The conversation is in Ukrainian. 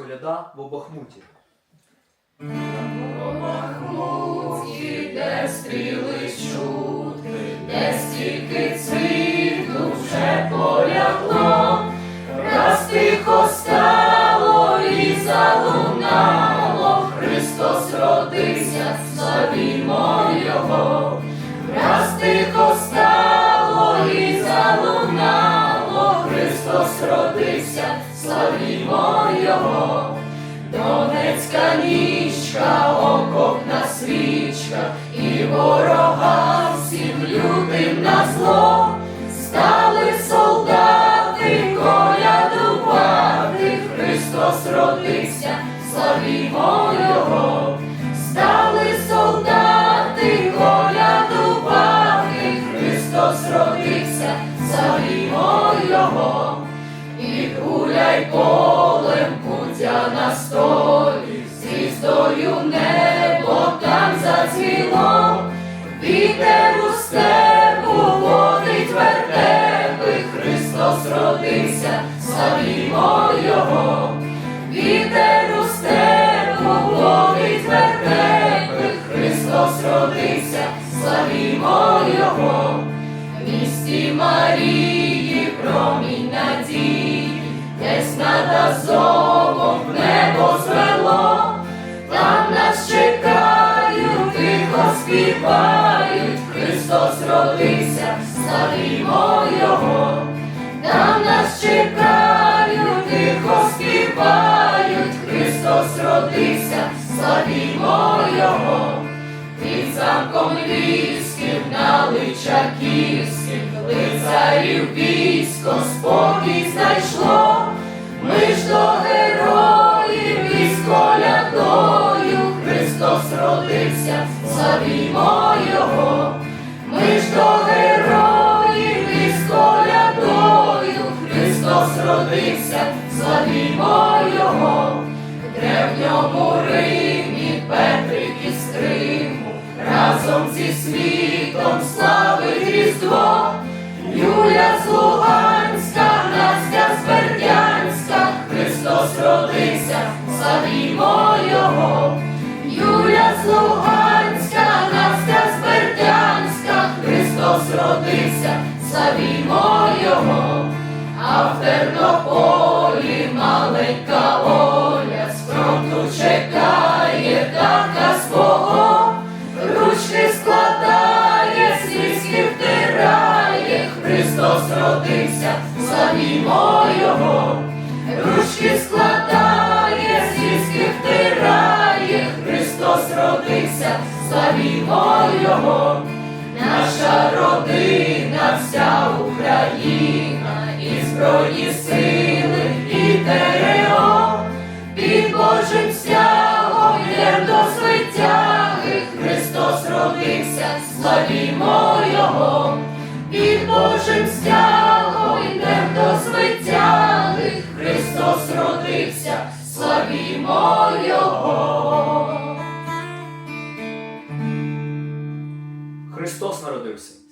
Коляда в Бахмуті. Бахмуті, де стріли чути, де стільки цвіту вже полягло, раз тихо стало і залунало, Христос родився, славімо Його, раз тихо стало і залунало, Христос родився, славімо Його. Донецька нічка, окопна свічка, і ворогам всім лютим на зло, стали солдати колядувати, Христос родився, славімо Його, стали солдати колядувати, Христос родився, славімо Його. І гуляй полем путя на столі, звіздою небо там зацвіло, вітер у степу водить вертепи, Христос родився, славімо Його, вітер у степу водить вертепи, Христос родився, славімо Його. Місті Марії промінь надії, десь над Азовом небо звело, там нас чекають, тихо співають, Христос родився, славімо Його, там нас чекають, тихо співають, Христос родився, славімо Його. Під замком львівським на Личаківським лицарів військо спокій Христос родився, славімо Його, ми ж до героїв із колядою Христос родився, славімо Його. Древньому Римі Петрик Криму разом зі світом славить Різдво. Юля з Луганська, Настя з Бердянська, Христос родився, славімо Його. Луганська, Настя з Бердянська, Христос родився, славімо Його. А в Тернополі маленька Оля з фронту чекає тата свого, ручки складає, слізки втирає, Христос родився, славімо Його, славімо Його. Наша родина, вся Україна, і Збройні сили, і ТРО, під Божим стягом до звитяги, Христос родився, славімо Його, під Божим стягом Христос народився. Славімо Його.